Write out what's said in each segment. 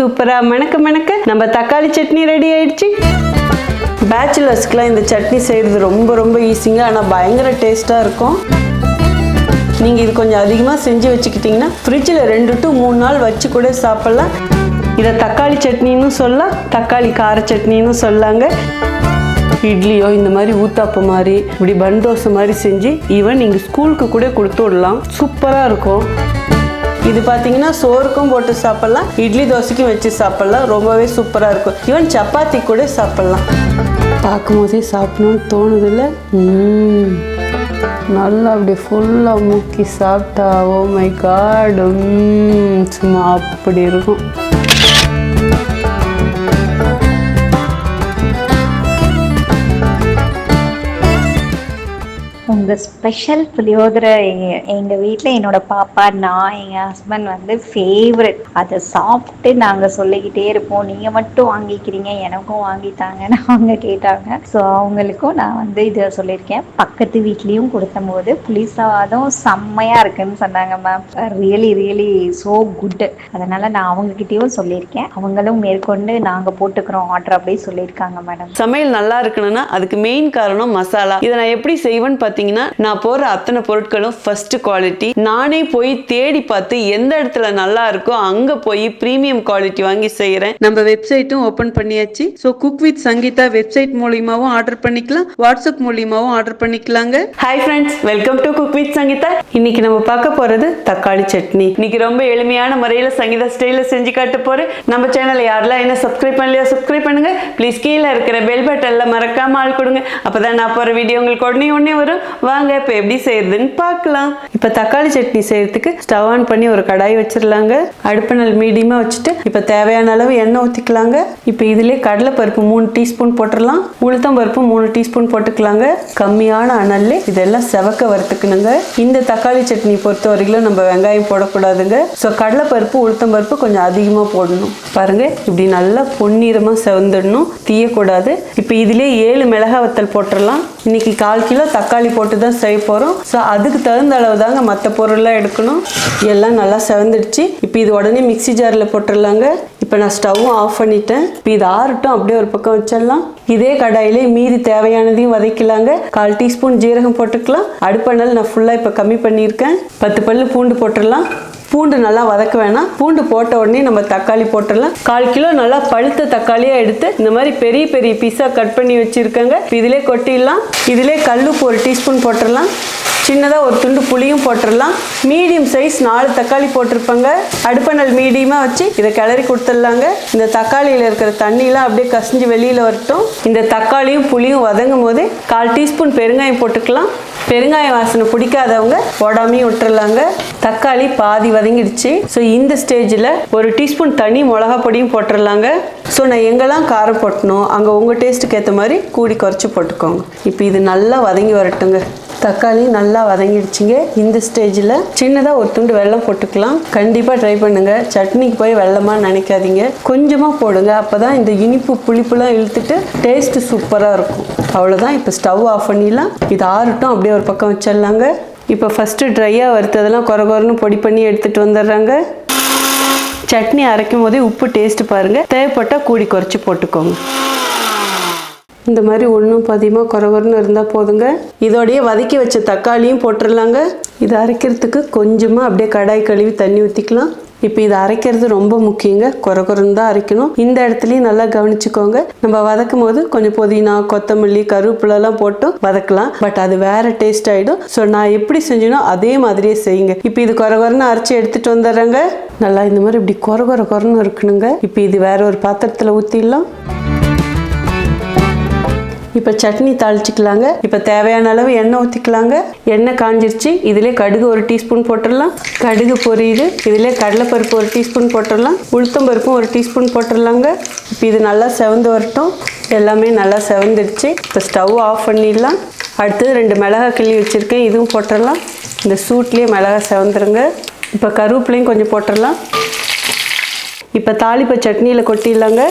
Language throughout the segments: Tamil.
சூப்பரா. மணக்க மணக்க நம்ம தக்காளி சட்னி ரெடி ஆயிடுச்சு. பேச்சுலர்ஸ்க்குலாம் இந்த சட்னி செய்கிறது ரொம்ப ரொம்ப ஈஸிங்க ஆனால் பயங்கர டேஸ்ட்டாக இருக்கும். நீங்கள் இது கொஞ்சம் அதிகமாக செஞ்சு வச்சுக்கிட்டிங்கன்னா ஃப்ரிட்ஜில் ரெண்டு டு மூணு நாள் வச்சு கூட சாப்பிட்லாம். இதை தக்காளி சட்னின்னு சொல்லலாம். தக்காளி கார சட்னின்னு சொல்லாங்க. இட்லியோ இந்த மாதிரி ஊத்தாப்பம் மாதிரி இப்படி பன் தோசை மாதிரி செஞ்சு ஈவன் நீங்கள் ஸ்கூலுக்கு கூட கொடுத்து விடலாம். சூப்பராக இருக்கும். இது பார்த்தீங்கன்னா சோறுக்கும் போட்டு சாப்பிட்லாம் இட்லி தோசைக்கும் வச்சு சாப்பிட்லாம் ரொம்பவே சூப்பராக இருக்கும். ஈவன் சப்பாத்தி கூட சாப்பிட்லாம். பார்க்கும்போதே சாப்பிடணும்னு தோணுதில்ல? நல்லா அப்படி ஃபுல்லாக முக்கி சாப்பிட்டா ஓ மை காடு சும்மா அப்படி இருக்கும். இந்த ஸ்பெஷல் புளியோதரை எங்க- வீட்டில் என்னோட பாப்பா நான் எங்க ஹஸ்பண்ட் வந்து ஃபேவரட் அதை சாப்பிட்டு நாங்க சொல்லிக்கிட்டே இருப்போம். நீங்க மட்டும் வாங்கிக்கிறீங்க எனக்கும் வாங்கித்தாங்கன்னு அவங்க கேட்டாங்க. ஸோ அவங்களுக்கும் நான் வந்து இதை சொல்லியிருக்கேன். பக்கத்து வீட்லயும் கொடுத்தபோது புளி சாதம் செம்மையா இருக்குன்னு சொன்னாங்க ma'am really really so good அதனால நான் அவங்க கிட்டயும் சொல்லியிருக்கேன். அவங்களும் மேற்கொண்டு நாங்க போட்டுக்கிறோம் ஆர்டர் அப்படி சொல்லியிருக்காங்க மேடம் சமையல் நல்லா இருக்கணும்னா அதுக்கு மெயின் காரணம் மசாலா. இதை நான் எப்படி செய்வேன்னு பார்த்தீங்கன்னா நான் போடுற அத்தனை பொருட்களும் ஃபர்ஸ்ட் குவாலிட்டி நானே போய் தேடி பார்த்து எந்த இடத்துல நல்லா இருக்கோ அங்க போய் ப்ரீமியம் குவாலிட்டி வாங்கி செய்யறேன் நம்ம வெப்சைட்டும் ஓபன் பண்ணியாச்சு. So cook with Sangeetha website மூலியமாவும் order பண்ணிக்கலாம். வாட்ஸ்அப் மூலியமாவும் ஆர்டர் பண்ணிக்கலாங்க. Hi friends welcome to cook with Sangeetha. இன்னைக்கு நம்ம பார்க்க போறது தக்காளி சட்னி. இன்னைக்கு ரொம்ப எளிமையான முறையில் சங்கீதா ஸ்டைல செஞ்சு காட்ட போறேன். நம்ம சேனலை யாரெல்லாம் என்ன சப்ஸ்கிரைப் பண்ணலையோ சப்ஸ்கிரைப் பண்ணுங்க. ப்ளீஸ் கீழே இருக்கிற பெல் பட்டன்ல மறக்காம ஆள் கொடுங்க. அப்பதான் நான் போற வீடியோ உங்களுக்கு உடனே உடனே வரும். வாங்க இப்போ எப்படி செய்யறதுன்னு பார்க்கலாம். இப்போ தக்காளி சட்னி செய்யறதுக்கு ஸ்டவ் ஆன் பண்ணி ஒரு கடாய் வச்சிடலாங்க. அடுப்பு நல் மீடியமாக வச்சுட்டு இப்போ தேவையான அளவு எண்ணெய் ஊற்றிக்கலாங்க இப்போ இதுலேயே கடலைப்பருப்பு மூணு டீஸ்பூன் போட்டுடலாம். உளுத்தம் பருப்பு மூணு டீஸ்பூன் போட்டுக்கலாங்க. கம்மியான அனல்ல இதெல்லாம் செவக்க வறுத்துக்கணுங்க. இந்த தக்காளி சட்னி பொறுத்த வரைக்கும் நம்ம வெங்காயம் போடக்கூடாதுங்க. ஸோ கடலைப்பருப்பு உளுத்தம் பருப்பு கொஞ்சம் அதிகமாக போடணும். பாருங்க இப்படி நல்லா பொன்னிறமாக செவந்துடணும். தீயக்கூடாது. இப்போ இதுலேயே ஏழு மிளகாய் வத்தல் போட்டுடலாம். இன்னைக்கு கால் கிலோ தக்காளி போட்டு தான் செய்ய போகிறோம் ஸோ அதுக்கு தகுந்த அளவு தாங்க மற்ற பொருள்லாம் எடுக்கணும். எல்லாம் நல்லா செவந்துடுச்சு. இப்போ இது உடனே மிக்ஸி ஜாரில் போட்டுடலாங்க இப்போ நான் ஸ்டவ்வும் ஆஃப் பண்ணிட்டேன். இப்போ இது ஆறட்டும் அப்படியே ஒரு பக்கம் வச்சிடலாம். இதே கடாயிலே மீதி தேவையானதையும் வதக்கலாங்க. கால் டீஸ்பூன் ஜீரகம் போட்டுக்கலாம். அடுப்பணல் நான் ஃபுல்லாக இப்போ கம்மி பண்ணியிருக்கேன். பத்து பல்லு பூண்டு போட்டுடலாம். பூண்டு நல்லா வதக்க வேணாம். பூண்டு போட்ட உடனே நம்ம தக்காளி போட்டுடலாம். கால் கிலோ நல்லா பழுத்த தக்காளியாக எடுத்து இந்த மாதிரி பெரிய பெரிய பீஸாக கட் பண்ணி வச்சுருக்கேங்க. இதிலே கொட்டிடலாம். இதிலே கல்லுப்பு ஒரு டீஸ்பூன் போட்டுடலாம். சின்னதாக ஒரு துண்டு புளியும் போட்டுடலாம். மீடியம் சைஸ் நாலு தக்காளி போட்டிருப்பாங்க. அடுப்பணல் மீடியமாக வச்சு இதை கிளறி கொடுத்துடலாங்க. இந்த தக்காளியில் இருக்கிற தண்ணியெலாம் அப்படியே கசிஞ்சு வெளியில் வரட்டும். இந்த தக்காளியும் புளியும் வதங்கும் போது கால் டீஸ்பூன் பெருங்காயம் போட்டுக்கலாம். பெருங்காய வாசனை பிடிக்காதவங்க போடாமையும் விட்டுறலாங்க. தக்காளி பாதி வதங்கிடுச்சு. ஸோ இந்த ஸ்டேஜில் ஒரு டீஸ்பூன் தனி மிளகா பொடியும் போட்டுடலாங்க. ஸோ நான் எங்கெல்லாம் காரம் போட்டணும் அங்கே உங்கள் டேஸ்ட்டுக்கு ஏற்ற மாதிரி கூடி குறைச்சி போட்டுக்கோங்க. இப்போ இது நல்லா வதங்கி வரட்டுங்க. தக்காளி நல்லா வதங்கிடுச்சிங்க. இந்த ஸ்டேஜில் சின்னதாக ஒரு துண்டு வெல்லம் போட்டுக்கலாம். கண்டிப்பாக ட்ரை பண்ணுங்கள் சட்னிக்கு போய் வெள்ளமாக நினைக்காதீங்க. கொஞ்சமாக போடுங்க. அப்போ தான் இந்த இனிப்பு புளிப்புலாம் இழுத்துட்டு டேஸ்ட்டு சூப்பராக இருக்கும். அவ்வளோதான் இப்போ ஸ்டவ் ஆஃப் பண்ணிடலாம். இது ஆறட்டும். அப்படியே ஒரு பக்கம் வச்சிடலாங்க. இப்போ ஃபஸ்ட்டு ட்ரையாக வறுத்ததெல்லாம் குறை குறைன்னு பொடி பண்ணி எடுத்துகிட்டு வந்துடுறாங்க. சட்னி அரைக்கும் போதே உப்பு டேஸ்ட்டு பாருங்கள் தேவைப்பட்டால் கூடி குறைச்சி போட்டுக்கோங்க. இந்த மாதிரி ஒன்றும் பதியமாக குறவர்னு இருந்தால் போதுங்க. இதோடையே வதக்கி வச்ச தக்காளியும் போட்டுடலாங்க இது அரைக்கிறதுக்கு கொஞ்சமாக அப்படியே கடாய் கழுவி தண்ணி ஊற்றிக்கலாம் இப்போ இது அரைக்கிறது ரொம்ப முக்கியங்க. குறை குறைன்னு தான் அரைக்கணும். இந்த இடத்துலையும் நல்லா கவனிச்சுக்கோங்க. நம்ம வதக்கும் போது கொஞ்சம் புதினா கொத்தமல்லி கருவேப்பிலெல்லாம் போட்டு வதக்கலாம். பட் அது வேற டேஸ்ட் ஆகிடும் ஸோ நான் எப்படி செஞ்சேனோ அதே மாதிரியே செய்யுங்க. இப்போ இது குறை குறைன்னு அரைச்சி எடுத்துகிட்டு வந்துடுறேங்க. நல்லா இந்த மாதிரி இப்படி குறை குறை குறைன்னு இருக்கணுங்க. இப்போ இது வேற ஒரு பாத்திரத்தில் ஊற்றிடலாம் இப்போ சட்னி தாளிச்சிக்கலாங்க. இப்போ தேவையான அளவு எண்ணெய் ஊற்றிக்கலாங்க எண்ணெய் காஞ்சிருச்சு. இதிலே கடுகு ஒரு டீஸ்பூன் போட்டுடலாம். கடுகு பொரியுது. இதிலே கடலைப்பருப்பு ஒரு டீஸ்பூன் போட்டுடலாம். உளுத்தம் பருப்பும் ஒரு டீஸ்பூன் போட்டுடலாங்க. இப்போ இது நல்லா செவந்து வரட்டும். எல்லாமே நல்லா செவந்துடுச்சு. இப்போ ஸ்டவ் ஆஃப் பண்ணிடலாம். அடுத்தது ரெண்டு மிளகாய் கிள்ளி வச்சுருக்கேன். இதுவும் போட்டுடலாம். இந்த சூட்லேயே மிளகாய் செவந்துருங்க. இப்போ கருவேப்பிலையும் கொஞ்சம் போட்டுடலாம். இப்போ தாளிப்பை சட்னியில் கொட்டிடலாங்க.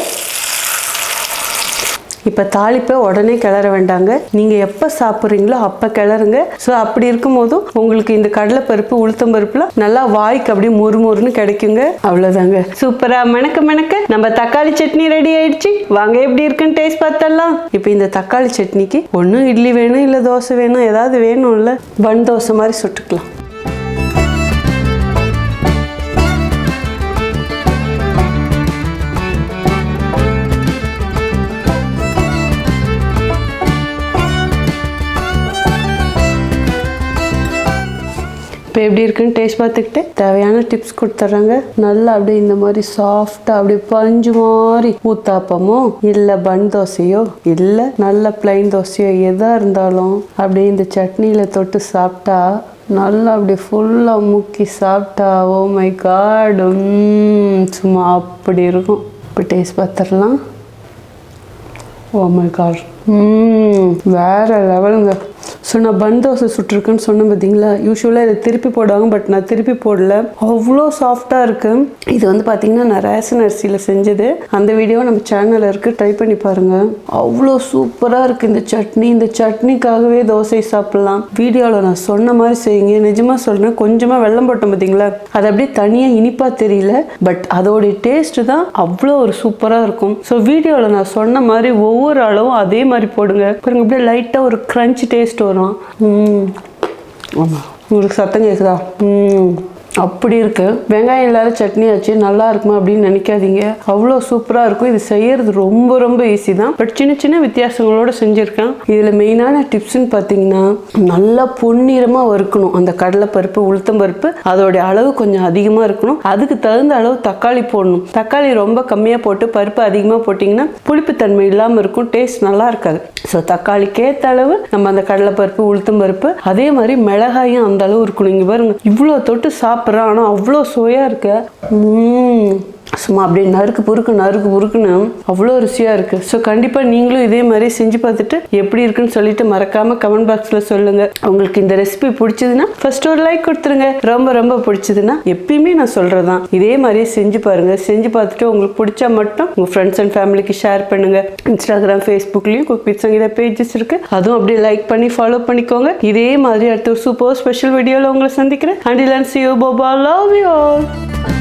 இப்போ தாளிப்பை உடனே கிளற வேண்டாங்க. நீங்கள் எப்போ சாப்பிட்றீங்களோ அப்போ கிளறுங்க. ஸோ அப்படி இருக்கும்போதும் உங்களுக்கு இந்த கடலைப்பருப்பு உளுத்தம் பருப்புல நல்லா வாய்க்கு அப்படியே மொறுமொறுன்னு கிடைக்குங்க. அவ்வளோதாங்க சூப்பராக மணக்க மணக்க நம்ம தக்காளி சட்னி ரெடி ஆயிடுச்சு. வாங்க எப்படி இருக்குன்னு டேஸ்ட் பார்த்தலாம் இப்போ இந்த தக்காளி சட்னிக்கு ஒன்றும் இட்லி வேணும் இல்லை தோசை வேணும் ஏதாவது வேணும்ல. பன் தோசை மாதிரி சுட்டுக்கலாம். இப்போ எப்படி இருக்குன்னு டேஸ்ட் பார்த்துக்கிட்டு தேவையான டிப்ஸ் கொடுத்துட்றாங்க. நல்லா அப்படியே இந்த மாதிரி சாஃப்டாக அப்படியே பஞ்சு மாதிரி ஊத்தாப்பமோ இல்லை பன் தோசையோ இல்லை நல்ல பிளைன் தோசையோ எதாக இருந்தாலும் அப்படியே இந்த சட்னியில் தொட்டு சாப்பிட்டா நல்லா அப்படியே ஃபுல்லாக முக்கி சாப்பிட்டா ஓ மை காடு சும்மா அப்படி இருக்கும். இப்போ டேஸ்ட் பார்த்துடலாம். ஓ மை காட் வேற லெவலுங்க ஸோ நான் பன் தோசை சுட்டிருக்கேன்னு சொன்னேன் பார்த்தீங்களா யூஸ்வலாக இதை திருப்பி போடுவாங்க பட் நான் திருப்பி போடல. அவ்வளோ சாஃப்டாக இருக்கு. இது வந்து பார்த்தீங்கன்னா நான் ரேஷன் அரிசியில் செஞ்சது. அந்த வீடியோ நம்ம சேனலில் இருக்குது ட்ரை பண்ணி பாருங்கள் அவ்வளோ சூப்பராக இருக்குது இந்த சட்னி. இந்த சட்னிக்காகவே தோசை சாப்பிட்லாம். வீடியோவில் நான் சொன்ன மாதிரி செய்யுங்க. நிஜமாக சொல்கிறேன் கொஞ்சமாக வெள்ளம் போட்டோம் பார்த்தீங்களா அது அப்படியே தனியாக இனிப்பாக தெரியல பட் அதோடைய டேஸ்ட்டு தான் அவ்வளோ ஒரு சூப்பராக இருக்கும். ஸோ வீடியோவில் நான் சொன்ன மாதிரி ஒவ்வொரு அளவும் அதே மாதிரி போடுங்க. பாருங்க அப்படியே லைட்டாக ஒரு க்ரன்ச் டேஸ்ட் வரும் ம் ஆமாம் உங்களுக்கு சத்தம் கேட்குதா ம் அப்படி இருக்குது வெங்காயம் இல்லாத சட்னி ஆச்சு நல்லா இருக்குமா அப்படின்னு நினைக்காதீங்க. அவ்வளோ சூப்பராக இருக்கும். இது செய்யறது ரொம்ப ரொம்ப ஈஸி தான். பட் சின்ன சின்ன வித்தியாசங்களோடு செஞ்சுருக்கேன் இதில் மெயினான டிப்ஸ்ன்னு பார்த்தீங்கன்னா நல்லா பொன்னிறமாக வறுக்கணும். அந்த கடலைப்பருப்பு உளுத்தம் பருப்பு அதோடைய அளவு கொஞ்சம் அதிகமாக இருக்கணும். அதுக்கு தகுந்த அளவு தக்காளி போடணும். தக்காளி ரொம்ப கம்மியாக போட்டு பருப்பு அதிகமாக போட்டிங்கன்னா புளிப்புத்தன்மை இல்லாமல் இருக்கும். டேஸ்ட் நல்லா இருக்காது. ஸோ தக்காளிக்கேற்ற அளவு நம்ம அந்த கடலைப்பருப்பு உளுத்தம் பருப்பு அதே மாதிரி மிளகாயும் அந்த அளவு இருக்கணும். இங்கே பாருங்க. இவ்வளோ தொட்டு சாப்பிட்றேன் ஆனால் அவ்வளோ சுவையாக இருக்கு. சும்மா அப்படியே நறுக்கு பொறுக்கு நறுக்கு பொறுக்குன்னு அவ்வளோ ருசியாக இருக்குது ஸோ கண்டிப்பாக நீங்களும் இதே மாதிரி செஞ்சு பார்த்துட்டு எப்படி இருக்குன்னு சொல்லிட்டு மறக்காமல் கமெண்ட் பாக்ஸில் சொல்லுங்கள் உங்களுக்கு இந்த ரெசிபி பிடிச்சதுன்னா ஃபர்ஸ்ட் ஒரு லைக் கொடுத்துருங்க. ரொம்ப ரொம்ப பிடிச்சதுன்னா எப்பயுமே நான் சொல்கிறதான் இதே மாதிரியே செஞ்சு பாருங்கள் செஞ்சு பார்த்துட்டு உங்களுக்கு பிடிச்சா மட்டும் உங்கள் ஃப்ரெண்ட்ஸ் அண்ட் ஃபேமிலிக்கு ஷேர் பண்ணுங்கள் இன்ஸ்டாகிராம் ஃபேஸ்புக்லேயும் குக் வித் சங்கீதா பேஜஸ் இருக்குது அதுவும் அப்படியே லைக் பண்ணி ஃபாலோ பண்ணிக்கோங்க. இதே மாதிரி அடுத்த ஒரு சூப்பர் ஸ்பெஷல் வீடியோவில் உங்களை சந்திக்கிறேன். அண்ட் சி யூ போபா லவ் யூ ஆல்